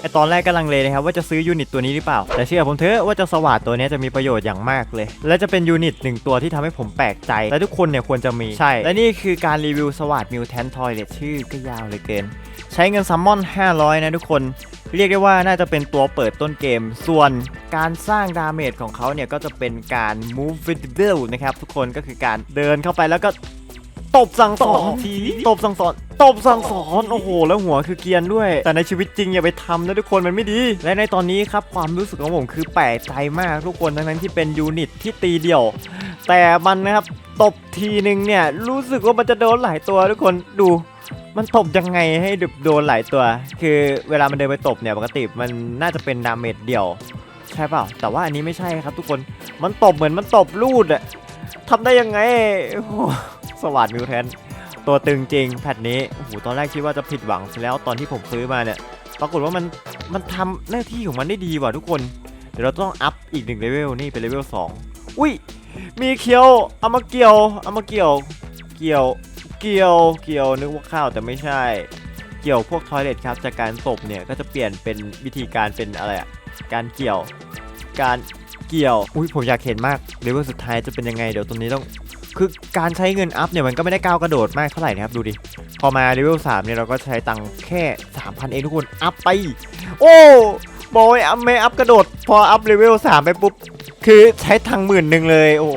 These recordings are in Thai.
ไอตอนแรกกำลังเลนะครับว่าจะซื้อยูนิตตัวนี้หรือเปล่า แต่เชื่อผมเถอะว่าเจะสวัสดตัวนี้จะมีประโยชน์อย่างมากเลย และจะเป็นยูนิตหนึ่งตัวที่ทำให้ผมแปลกใจ และทุกคนเนี่ยควรจะมีใช่ และนี่คือการรีวิวสวัสดมิวแทนทอยเลตชื่อก็ยาวเลยเกิน ใช้เงินซัมมอน 500 นะทุกคน เรียกได้ว่าน่าจะเป็นตัวเปิดต้นเกม ส่วนการสร้างดาเมจของเขาเนี่ยก็จะเป็นการ move with will นะครับทุกคนก็คือการเดินเข้าไปแล้วก็ ตบสั่งสอนทีตบสั่งสอนตบสั่งสอนโอ้โห แล้วหัวคือเกรียนด้วย แต่ในชีวิตจริงอย่าไปทำนะทุกคนมันไม่ดี และในตอนนี้ครับความรู้สึกของผมคือแปลกใจมากทุกคนทั้งนั้นที่เป็นยูนิตที่ตีเดี่ยว แต่มันนะครับตบทีนึงเนี่ยรู้สึกว่ามันจะโดนหลายตัวทุกคนดูมันตบยังไงให้โดนหลายตัว คือเวลามันเดินไปตบเนี่ยปกติมันน่าจะเป็นดาเมจเดี่ยว ใช่เปล่า แต่ว่าอันนี้ไม่ใช่ครับทุกคนมันตบเหมือนมันตบลูดอะทำได้ยังไงโอ้โห สวัสดมิวแทนตัวตึงจริงแพทนี้โอ้โหตอนแรกคิดว่าจะผิดหวังแล้วตอนที่ผมซื้อมาเนี่ยปรากฏว่ามันมันทำหน้าที่ของมันได้ดีว่ะทุกคน เดี๋ยวเราต้องอัพอีกหนึ่งเลเวลนี่เป็นเลเวล2อุ้ยมีเคียวเอามาเกี่ยวเอามาเกี่ยว เกี่ยวเกี่ยวเกี่ยวนึกว่าข้าวแต่ไม่ใช่ เกี่ยวพวกทอยเลทครับจากการตบเนี่ยก็จะเปลี่ยนเป็นวิธีการเป็นอะไรอะการเกี่ยว การเกี่ยวอุ้ยผมอยากเห็นมากเลเวลสุดท้ายจะเป็นยังไงเดี๋ยวตรงนี้ต้อง คือการใช้เงินอัพเนี่ยมันก็ไม่ได้ก้าวกระโดดมากเท่าไหร่นะครับดูดิ พอมาเลเวล3เนี่ยเราก็ใช้ตังค์แค่ 3,000 เองทุกคน อัพไป โอ้บอยอัพไม่อัพกระโดด พออัพเลเวล3ไปปุ๊บ คือใช้ตังค์หมื่นหนึ่งเลย โอ้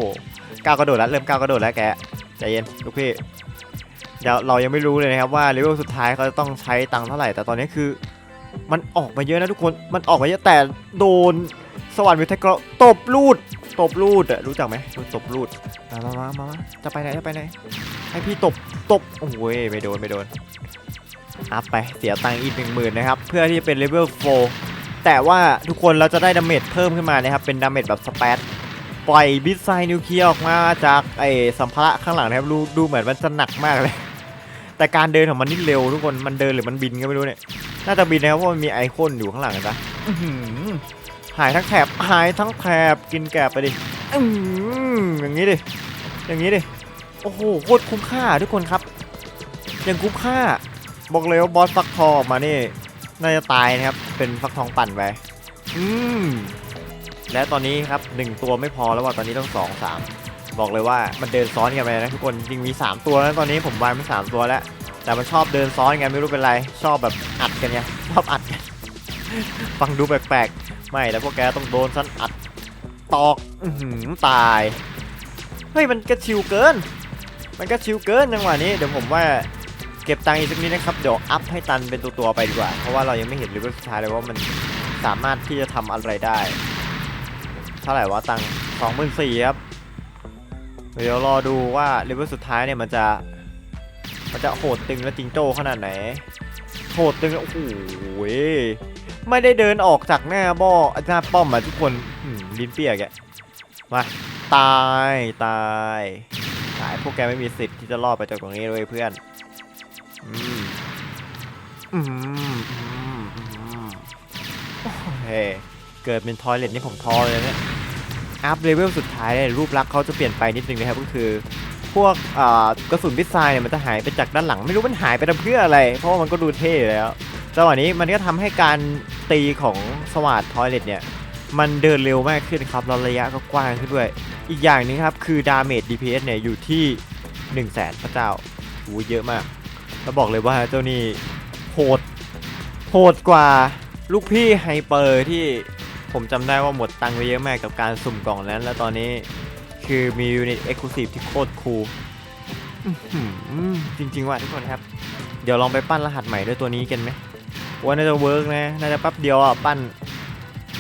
ก้าวกระโดดแล้วเริ่มก้าวกระโดดแล้วแกใจเย็นลูกพี่เดี๋ยวเรายังไม่รู้เลยนะครับว่าเลเวลสุดท้ายเขาจะต้องใช้ตังค์เท่าไหร่ แต่ตอนนี้คือ มันออกมาเยอะนะทุกคน มันออกมาเยอะแต่โดนสวรรค์วิทยากรตบลูด ตบลูดอะรู้จักไหมตบลูด มามามามาจะไปไหนจะไปไหน ให้พี่ตบ ตบ โอ้ยไม่โดนไม่โดน อัพไป เสียตังค์อีกหนึ่งหมื่นนะครับ เพื่อที่จะเป็นเลเวล4แต่ว่าทุกคนเราจะได้ดาเมจเพิ่มขึ้นมานะครับ เป็นดาเมจแบบสเปซปล่อยบิสไซนิวเคลียร์ออกมาจากไอ้สัมภาระข้างหลังนะครับดูดูเหมือนมันจะหนักมากเลย แต่การเดินของมันนี่เร็วทุกคน มันเดินหรือมันบินก็ไม่รู้เนี่ย น่าจะบินนะครับเพราะมันมีไอคอนอยู่ข้างหลังนะหายทั้งแถบหายทั้งแถบกินแกบไปดิอื้อหืออย่างนี้ดิ อย่างนี้ดิ โอ้โหโคตรคุ้มค่าทุกคนครับ ยังคุ้มค่า บอกเลยว่าบอสฟักทองออกมานี่น่าจะตายนะครับ เป็นฟักทองปั่นไปอืมและตอนนี้ครับหนึ่งตัวไม่พอแล้วว่าตอนนี้ต้องสองสามบอกเลยว่ามันเดินซ้อนกันไปนะทุกคนจริงมี 3 ตัวแล้วตอนนี้ผมวางไปสามตัวแล้ว แต่มันชอบเดินซ้อนกันไม่รู้เป็นไร ชอบแบบอัดกันไงชอบอัดกันฟังดูแปลกๆ ไม่แล้วพวกแกต้องโดนสันอัดตอกอือหือตาย เฮ้ยมันกระชิวเกิน มันก็ชิวเกินจังหวะนี้เดี๋ยวผมว่าเก็บตังค์อีกสักนิดนะครับเดี๋ยวอัพให้ตันเป็นตัวๆไปดีกว่าเพราะว่าเรายังไม่เห็นเลเวลสุดท้ายเลยว่ามันสามารถที่จะทำอะไรได้เท่าไหร่วะตังค์สองหมื่นสี่ครับเดี๋ยวรอดูว่าเลเวลสุดท้ายเนี่ยมันจะมันจะโหดตึงและจิงโจ้ขนาดไหนโหดตึงโอ้โหไม่ได้เดินออกจากหน้าบ่อหน้าป้อมอะทุกคนอืมลิ้นเปียกแกมา ตายตายตายพวกแกไม่มีสิทธิ์ที่จะรอดไปจากตรงนี้เลยเพื่อนอืมอืมอืมโอเฮ้เกิดเป็นทอยเลทนี่ผมทอเลยเนี่ยอัพเลเวลสุดท้ายเนี่ยรูปลักษณ์เขาจะเปลี่ยนไปนิดนึงนะครับก็คือ พวกอ่ากระสุนพิษทรายเนี่ยมันจะหายไปจากด้านหลัง ไม่รู้มันหายไปทำเพื่ออะไร เพราะว่ามันก็ดูเท่แล้วจังหวะนี้มันก็ทำให้การตีของสวัสดทอยเลตเนี่ย มันเดินเร็วมากขึ้นครับแล้วระยะก็กว้างขึ้นด้วย อีกอย่างหนึงครับคือดาเมจ DPS เนี่ยอยู่ที่1 0 0 0 0แสนพระเจ้าโอ้เยอะมาก แล้วบอกเลยว่าเจ้านี่โหดโหดกว่าลูกพี่ไฮเปอร์ที่ผมจำได้ว่าหมดตังค์ไปเยอะมากกับการสุ่มกล่องนั้น แล้วตอนนี้คือมียูนิตเอ็กซ์คลูซีฟที่โคตรคูลจริงๆว่ะทุกคนครับ เดี๋ยวลองไปปั้นรหัสใหม่ด้วยตัวนี้กันไหมว่าน่าจะเวิร์กนะ น่าจะแป๊บเดียวอะ ปั้น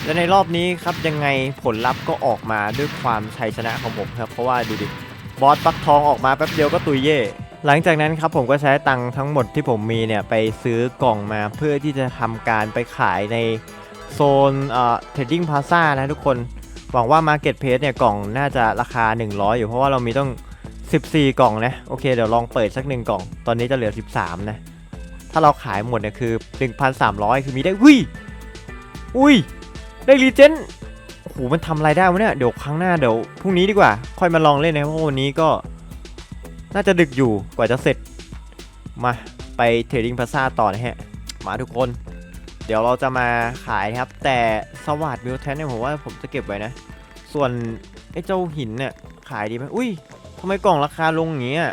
และในรอบนี้ครับยังไงผลลัพธ์ก็ออกมาด้วยความชัยชนะของผมครับ เพราะว่าดูดิบอสปักทองออกมาแป๊บเดียวก็ตุยเย่หลังจากนั้นครับผมก็ใช้ตังค์ทั้งหมดที่ผมมีเนี่ยไปซื้อกล่องมาเพื่อที่จะทำการไปขายในโซนเอ่อเทรดดิ้งพาซ่านะทุกคนหวังว่า Market p l a c e เนี่ยกล่องน่าจะราคา 100 อยู่เพราะว่าเรามีต้อง 14 กล่องนะ โอเค เดี๋ยวลองเปิดสักหนึ่งกล่อง ตอนนี้จะเหลือ 13 นะ ถ้าเราขายหมดเนี่ยคือ 1,300 คือมีได้ อุ้ย อุ้ย ได้รีเจนโอ้โหมันทำอะไรได้วะเนี่ยเดี๋ยวครั้งหน้าเดี๋ยวพรุ่งนี้ดีกว่า ค่อยมาลองเล่นนะเพราะวันนี้ก็ น่าจะดึกอยู่กว่าจะเสร็จ มาไปเทรดดิ้งพาซ่าต่อนะฮะ มาทุกคน เดี๋ยวเราจะมาขายครับ แต่สวัสดมิวแทนเนี่ยผมว่าผมจะเก็บไว้นะ ส่วนไอ้เจ้าหินเนี่ยขายดีไหมอุ้ยทำไมกล่องราคาลงอย่างเงี้ย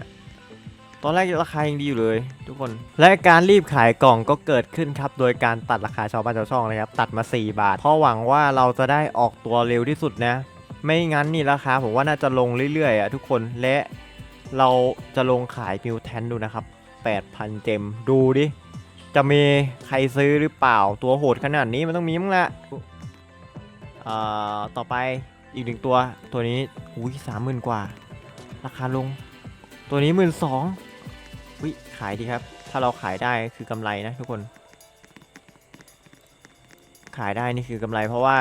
ตอนแรกราคายังดีอยู่เลย ทุกคน และการรีบขายกล่องก็เกิดขึ้นครับ โดยการตัดราคาชาวบ้านชาวช่องนะครับ ตัดมา 4 บาท เพราะหวังว่าเราจะได้ออกตัวเร็วที่สุดนะ ไม่งั้นนี่ราคาผมว่าน่าจะลงเรื่อยๆอะทุกคน และเราจะลงขายมิวแทนดูนะครับ 8,000 เจม ดูดิ จะมีใครซื้อหรือเปล่า ตัวโหดขนาดนี้มันต้องมีมั้งละเอ่อต่อไปอีกหนึ่งตัว ตัวนี้อุ้ยสามหมื่นกว่า ราคาลง ตัวนี้หมื่นสอง วิขายดีครับ ถ้าเราขายได้คือกำไรนะทุกคน ขายได้นี่คือกำไรเพราะว่า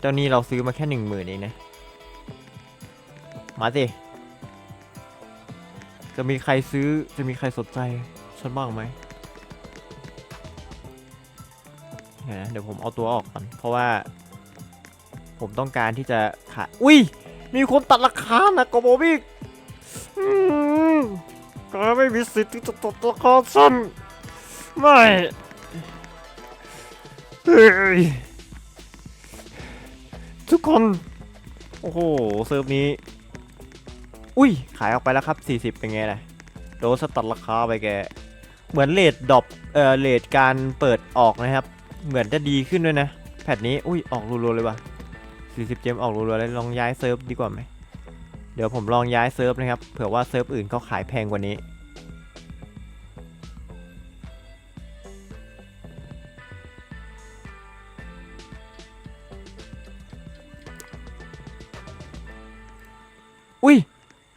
เจ้านี้เราซื้อมาแค่หนึ่งหมื่นเองนะ มาสิ จะมีใครซื้อจะมีใครสนใจฉันบ้างไหมเดี๋ยวผมเอาตัวออกก่อนเพราะว่า ผมต้องการที่จะขาย อุ้ย มีคนตัดราคานะกบบิ ก็ไม่มีสิทธิ์ที่จะตัดราคาฉันไม่เฮ้ยทุกคน โอ้โห เซิร์ฟนี้ อุ้ย ขายออกไปแล้วครับ 40 เป็นไงล่ะ โดนสตัดราคาไปแก เหมือนเลทดรอปเอ่อเลทการเปิดออกนะครับ เหมือนจะดีขึ้นด้วยนะ แพทนี้ อุ้ย ออกรัวๆเลยว่ะ 40 เจมออกรัวๆเลยลองย้ายเซิร์ฟดีกว่าไหม เดี๋ยวผมลองย้ายเซิร์ฟนะครับ เผื่อว่าเซิร์ฟอื่นเขาขายแพงกว่านี้ อุ้ย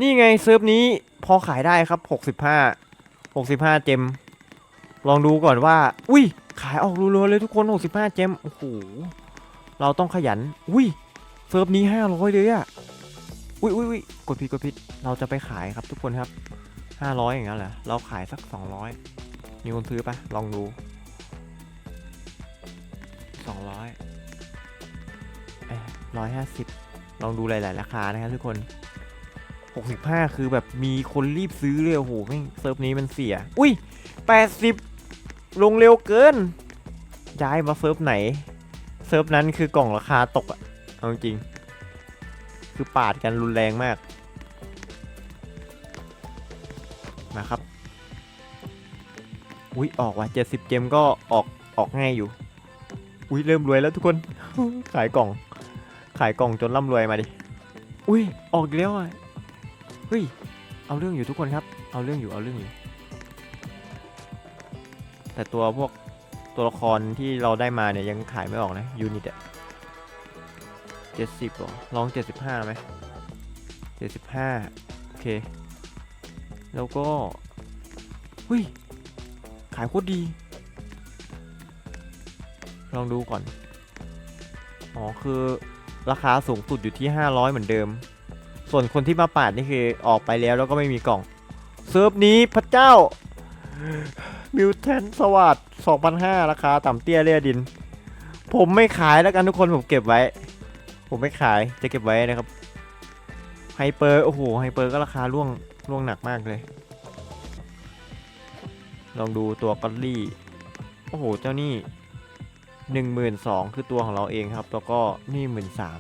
นี่ไงเซิร์ฟนี้พอขายได้ครับ 65 65 เจม ลองดูก่อนว่า อุ้ย ขายออกรัวๆเลยทุกคน 65 เจม โอ้โห เราต้องขยัน อุ้ย เซิร์ฟนี้ 500 เลยอะ อุ้ยอุ้ยอุ้ยกดผิดกดผิด เราจะไปขายครับทุกคนครับ500อย่างนั้นเหรอ เราขายสัก200มีคนซื้อปะลองดู200เอ้ร้อยห้าสิบลองดูหลาย ๆ ราคานะครับทุกคน65คือแบบมีคนรีบซื้อเลยโอ้โหแม่เซิร์ฟนี้มันเสีย อุ้ย80ลงเร็วเกิน ย้ายมาเซิร์ฟไหน เซิร์ฟนั้นคือกล่องราคาตกอะเอาจริง คือปาดกันรุนแรงมาก มาครับ อุ้ยออกว่ะ70เจมก็ออกออกง่ายอยู่ อุ้ยเริ่มรวยแล้วทุกคน ขายกล่อง ขายกล่องจนร่ำรวยมาดิ อุ้ยออกแล้วอะ เฮ้ยเอาเรื่องอยู่ทุกคนครับ เอาเรื่องอยู่เอาเรื่องอยู่ แต่ตัวพวกตัวละครที่เราได้มาเนี่ยยังขายไม่ออกนะยูนิตอะ เจ็ดสิบหรอลองเจ็ดสิบห้าไหมเจ็ดสิบห้าโอเค แล้วก็เฮ้ย ขายโคตรดี ลองดูก่อน อ๋อ คือราคาสูงสุดอยู่ที่ 500 เหมือนเดิม ส่วนคนที่มาปาดนี่คือออกไปแล้วแล้วก็ไม่มีกล่อง เซิร์ฟนี้พระเจ้า มิวแทนสวัสด2,500ราคาต่ำเตี้ยเรียดิน ผมไม่ขายแล้วกันทุกคนผมเก็บไว้ ผมไม่ขายจะเก็บไว้นะครับไฮเปอร์โอ้โหไฮเปอร์ก็ราคาร่วงร่วงหนักมากเลย ลองดูตัวกอลลี่โอ้โหเจ้านี่หนึ่งหมื่นสองคือตัวของเราเองครับ แล้วก็นี่หมื่นสาม